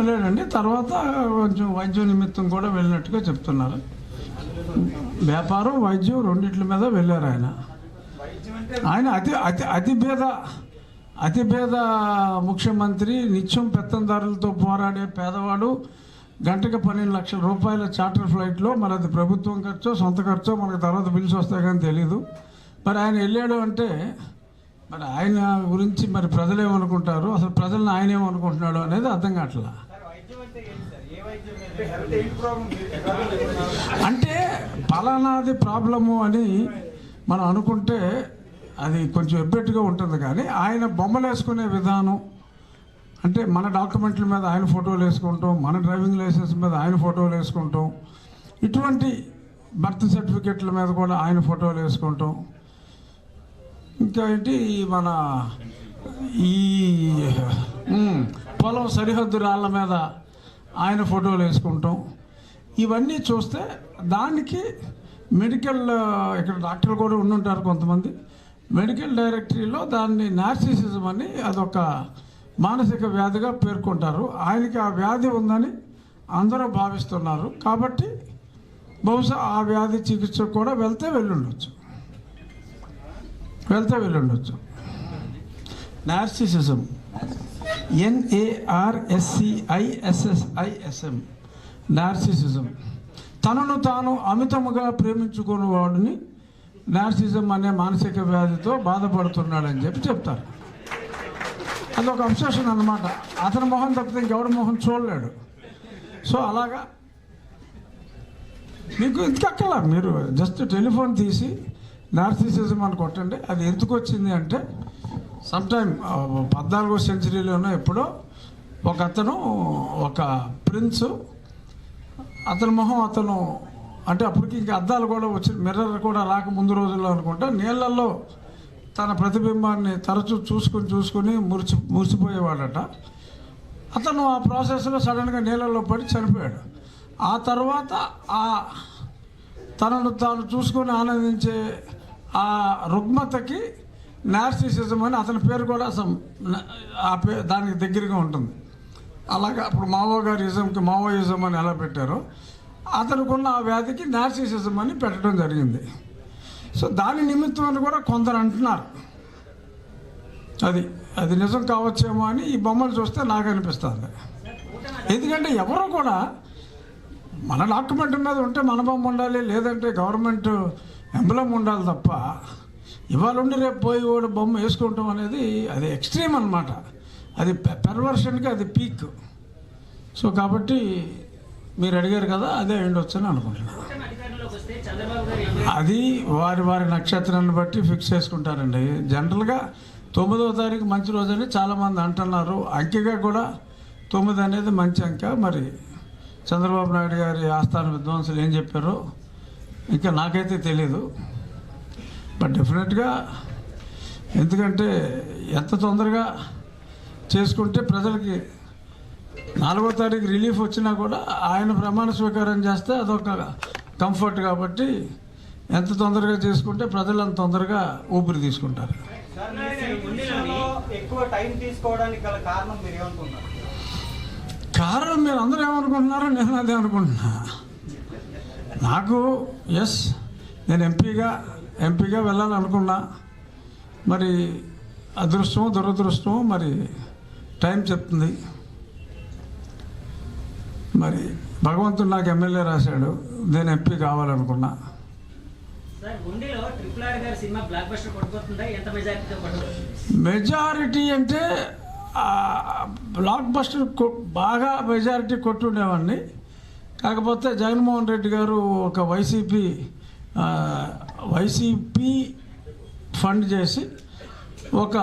వెళ్ళాడండి. తర్వాత కొంచెం వైద్య నిమిత్తం కూడా వెళ్ళినట్టుగా చెప్తున్నారు. వ్యాపారం వైద్యం రెండిట్ల మీద వెళ్ళారు ఆయన. ఆయన అతి అతి అతిభేద అతిభేద ముఖ్యమంత్రి నిత్యం పెత్తందారులతో పోరాడే పేదవాడు గంటకి పన్నెండు లక్షల రూపాయల చార్టర్ ఫ్లైట్లో మరి అది ప్రభుత్వం ఖర్చో సొంత ఖర్చో మనకు తర్వాత బిల్స్ వస్తాయి కానీ తెలీదు. మరి ఆయన వెళ్ళాడు అంటే మరి ఆయన గురించి మరి ప్రజలు ఏమనుకుంటారు? అసలు ప్రజలను ఆయన ఏమనుకుంటున్నాడు అనేది అర్థం కావట్లా? అంటే పలానాది ప్రాబ్లము అని మనం అనుకుంటే అది కొంచెం ఎబ్బెట్టుగా ఉంటుంది కానీ ఆయన బొమ్మలు వేసుకునే విధానం అంటే మన డాక్యుమెంట్ల మీద ఆయన ఫోటోలు వేసుకుంటాం మన డ్రైవింగ్ లైసెన్స్ మీద ఆయన ఫోటోలు వేసుకుంటాం ఇటువంటి బర్త్ సర్టిఫికెట్ల మీద కూడా ఆయన ఫోటోలు వేసుకుంటాం. ఇంకా ఏంటి మన ఈ ఉమ్, పొలం సరిహద్దు రాళ్ళ మీద ఆయన ఫోటోలు వేసుకుంటాం. ఇవన్నీ చూస్తే దానికి మెడికల్ ఇక్కడ డాక్టర్లు కూడా ఉండుంటారు కొంతమంది. మెడికల్ డైరెక్టరీలో దాన్ని నార్సిసిజం అని అదొక మానసిక వ్యాధిగా పేర్కొంటారు. ఆయనకి ఆ వ్యాధి ఉందని అందరూ భావిస్తున్నారు. కాబట్టి బహుశా ఆ వ్యాధి చికిత్స కూడా వెళ్తే వెళ్ళుండొచ్చు. వెళ్తే వెళ్ళుండొచ్చు. నార్సిసిజం. ఎన్ఏఆర్ఎస్సిఐఎస్ఎస్ఐఎస్ఎం నార్సిసిజం తనను తాను అమితముగా ప్రేమించుకున్న వాడిని నార్సిజం అనే మానసిక వ్యాధితో బాధపడుతున్నాడని చెప్పి చెప్తారు. అదొక అబ్సెషన్ అనమాట అతని మొహం తప్పితే ఇంకెవడి మొహం చూడలేడు. సో అలాగా మీకు ఇంతకక్కల మీరు జస్ట్ టెలిఫోన్ తీసి నార్సిసిజం అని కొట్టండి. అది ఎందుకు వచ్చింది అంటే సమ్ టైమ్ పద్నాలుగో సెంచరీలోనే ఎప్పుడో ఒక అతను ఒక ప్రిన్స్ అతని మొహం అతను అంటే అప్పటికి ఇంకా అద్దాలు కూడా వచ్చి మిర్రర్ కూడా రాక ముందు రోజుల్లో అనుకుంటా నీళ్ళల్లో తన ప్రతిబింబాన్ని తరచూ చూసుకొని చూసుకొని మురిచి మురిసిపోయేవాడట. అతను ఆ ప్రాసెస్లో సడన్గా నీళ్ళల్లో పడి చనిపోయాడు. ఆ తర్వాత ఆ తనను తాను చూసుకొని ఆనందించే ఆ రుగ్మతకి నార్సిసిజం అని అతని పేరు కూడా some- ఆ పే దానికి దగ్గరగా ఉంటుంది. అలాగా అప్పుడు మావో గారి ఇజంకి మావోయిజం అని ఎలా పెట్టారో అతనుకున్న ఆ వ్యాధికి నార్సిసిజం అని పెట్టడం జరిగింది. సో దాని నిమిత్తం అని కూడా కొందరు అంటున్నారు. అది అది నిజం కావచ్చేమో అని ఈ బొమ్మలు చూస్తే నాకు అనిపిస్తుంది. ఎందుకంటే ఎవరు కూడా మన డాక్యుమెంట్ మీద ఉంటే మన బొమ్మ ఉండాలి లేదంటే గవర్నమెంట్ ఎంబలం ఉండాలి తప్ప ఇవాళ ఉండి రేపు పోయి కూడా బొమ్మ వేసుకుంటాం అనేది అది ఎక్స్ట్రీమ్ అన్నమాట. అది పెర్వర్షన్కి అది పీక్ సో కాబట్టి మీరు అడిగారు కదా అదే ఉండొచ్చు అని అనుకుంటున్నాను. అది వారి వారి నక్షత్రాన్ని బట్టి ఫిక్స్ చేసుకుంటారండి. జనరల్గా తొమ్మిదవ తారీఖు మంచి రోజు అని చాలామంది అంటున్నారు. అంకెగా కూడా తొమ్మిది అనేది మంచి అంక. మరి చంద్రబాబు నాయుడు గారి ఆస్థాన విద్వాంసులు ఏం చెప్పారో ఇంకా నాకైతే తెలీదు. బట్ డెఫినెట్గా ఎందుకంటే ఎంత తొందరగా చేసుకుంటే ప్రజలకి నాలుగో తారీఖు రిలీఫ్ వచ్చినా కూడా ఆయన ప్రమాణ స్వీకారం చేస్తే అదొక కంఫర్ట్ కాబట్టి ఎంత తొందరగా చేసుకుంటే ప్రజలు అంత తొందరగా ఊపిరి తీసుకుంటారు. కారణం మీరు కారణం మీరు అందరూ ఏమనుకుంటున్నారో నేను అదే అనుకుంటున్నా. నాకు ఎస్ నేను ఎంపీగా ఎంపీగా వెళ్ళాలనుకున్నా మరి అదృష్టం దురదృష్టం మరి టైం చెప్తుంది. మరి భగవంతుడు నాకు ఎమ్మెల్యే రాశాడు నేను ఎంపీ కావాలనుకున్నా. మెజారిటీ అంటే బ్లాక్ బస్టర్ బాగా మెజారిటీ కొట్టుండేవాడిని. కాకపోతే జగన్మోహన్ రెడ్డి గారు ఒక వైసీపీ వైసీపీ ఫండ్ చేసి ఒక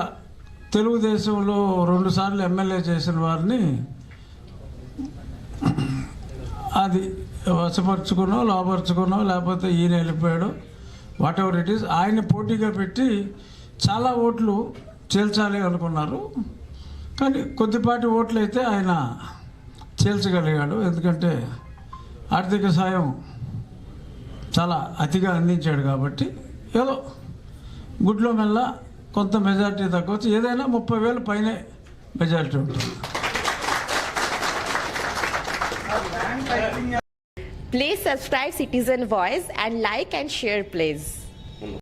తెలుగుదేశంలో రెండుసార్లు ఎమ్మెల్యే చేసిన వారిని అది వశపరుచుకునో లోపరుచుకునో లేకపోతే ఈయన వెళ్ళిపోయాడు వాట్ ఎవర్ ఇట్ ఈస్ ఆయన పోటీగా పెట్టి చాలా ఓట్లు చేల్చాలి అనుకున్నారు. కానీ కొద్దిపాటి ఓట్లు అయితే ఆయన చేల్చగలిగాడు. ఎందుకంటే ఆర్థిక సాయం చాలా అతిగా అందించాడు కాబట్టి ఏదో గుడ్లో మెల్ల కొంత మెజారిటీ తగ్గవచ్చు ఏదైనా ముప్పై వేలు పైనే మెజారిటీ ఉంటుంది Please subscribe Citizen Voice and like and share please.